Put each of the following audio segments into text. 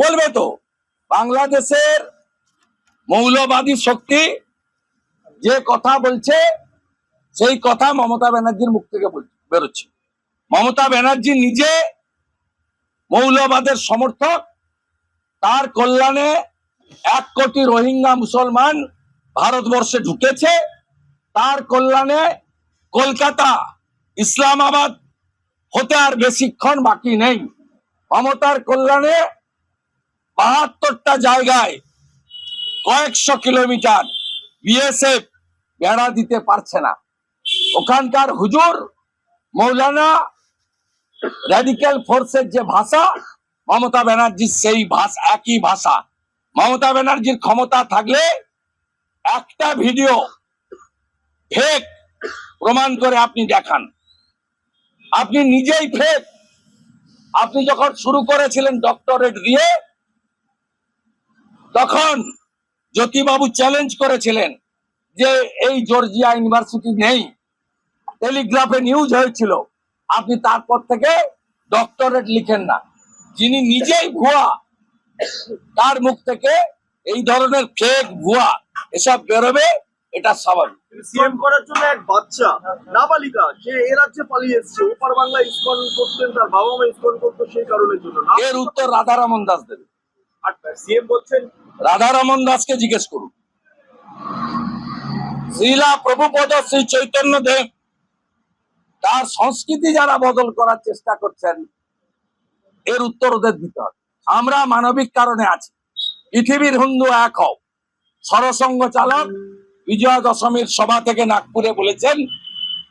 বলবে তো, বাংলাদেশের মৌলবাদী শক্তি যে কথা বলছে, সেই কথা মমতা ব্যানার্জির মুখ থেকে বেরোচ্ছে। মমতা ব্যানার্জি নিজে মৌলবাদের সমর্থক, তার কল্যাণে এক কোটি রোহিঙ্গা মুসলমান ভারতবর্ষে ঢুকেছে, তার কল্যাণে কলকাতা ইসলামাবাদ হতে আর বেশিক্ষণ বাকি নেই। মমতার কল্যাণে বাহাত্তরটা জায়গায় কয়েকশো কিলোমিটার বিএসএফ বেড়া দিতে পারছে না। ওখানকার হুজুর মৌলানা র্যাডিক্যাল ফোর্সের যে ভাষা, মমতা ব্যানার্জির সেই ভাষা, একই ভাষা। মমতা ব্যানার্জির ক্ষমতা থাকলে একটা ভিডিও ফেক প্রমাণ করে আপনি দেখান। আপনি নিজেই ফেক আপনি যখন শুরু করেছিলেন ডক্টরেট দিয়ে তখন জ্যোতিবাবু চ্যালেঞ্জ করেছিলেন যে এই জর্জিয়া ইউনিভার্সিটি নেই। টেলিগ্রাফে নিউজ হয়েছিল। আপনি তারপর থেকে ডক্টরেট লিখেন না। যিনি নিজেই ভুয়া তার মুখ থেকে এই ধরনের ফেক ভুয়া এসব বেরোবে এটা স্বাভাবিক। সিএম করার জন্য এক বাচ্চা নাবালিকা সে এ রাজ্যে পালিয়ে এসছে। ওপার বাংলা ইস্কন করতেন তার বাবা মা ইস্কন করতো সেই কারণের জন্য। এর উত্তর রাধারমন দাস দেবে। আর সিএম বলছেন রাধারমন দাসকে জিজ্ঞেস করুন। শ্রীলা প্রভুপদ শ্রী চৈতন্য দেব তার সংস্কৃতি যারা বদল করার চেষ্টা করছেন, এর উত্তর ওদের দিতে হবে। আমরা মানবিক কারণে আছি। পৃথিবীর হিন্দু এক হও। সরসঙ্গ চালক বিজয়া দশমীর সভা থেকে নাগপুরে বলেছেন,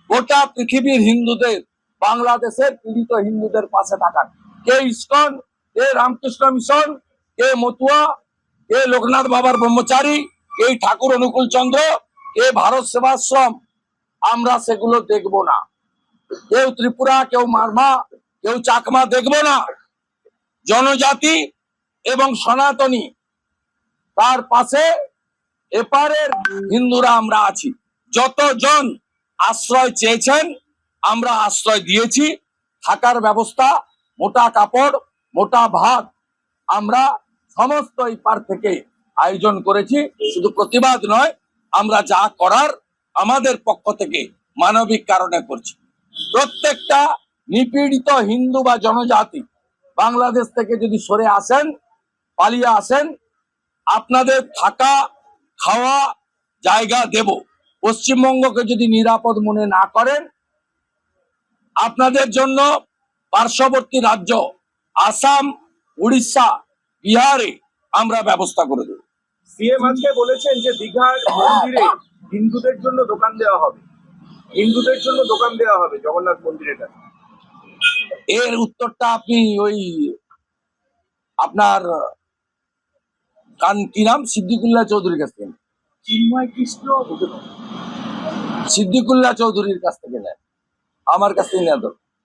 গোটা পৃথিবীর হিন্দুদের, বাংলাদেশের পীড়িত হিন্দুদের পাশে থাকার। কে ইস্কন, কে রামকৃষ্ণ মিশন, কে মতুয়া কে লোকনাথ বাবার ব্রহ্মচারী, এই ঠাকুর অনুকূল চন্দ্র কে ভারত সেবাশ্রম, আমরা সেগুলো দেখব না। কেউ ত্রিপুরা, কেউ মারমা, কেউ চাকমা দেখব না। জনজাতি এবং সনাতনী, তার পাশে এপারের হিন্দুরা আমরা আছি। যতজন আশ্রয় চেয়েছেন, আমরা আশ্রয় দিয়েছি। থাকার ব্যবস্থা, মোটা কাপড়, মোটা ভাত, আমরা সমস্ত এই পার থেকে আয়োজন করেছি। শুধু প্রতিবাদ নয়, আমরা যা করার আমাদের পক্ষ থেকে মানবিক কারণে করছি। প্রত্যেকটা নিপীড়িত হিন্দু বা জনজাতি বাংলাদেশ থেকে যদি সরে আসেন, পালিয়ে আসেন, আপনাদের থাকা, খাওয়া, জায়গা দেব। পশ্চিমবঙ্গকে যদি নিরাপদ মনে না করেন, আপনাদের জন্য পার্শ্ববর্তী রাজ্য, আসাম, উড়িষ্যা বিহারে আমরা ব্যবস্থা করে দেব। সিএম আজকে বলেছেন যে দীঘার মন্দিরে হিন্দুদের জন্য দোকান দেওয়া হবে। হিন্দুদের জন্য দোকান দেওয়া হবে জগন্নাথ মন্দিরের কাছে। এর উত্তরটা আপনি ওই আপনার কান কি নাম? সিদ্দিকুল্লাহ চৌধুরীর কাছ থেকে। চিন্ময় কৃষ্ণ সিদ্দিকুল্লাহ চৌধুরীর কাছ থেকে নেন। আমার কাছ থেকে নেন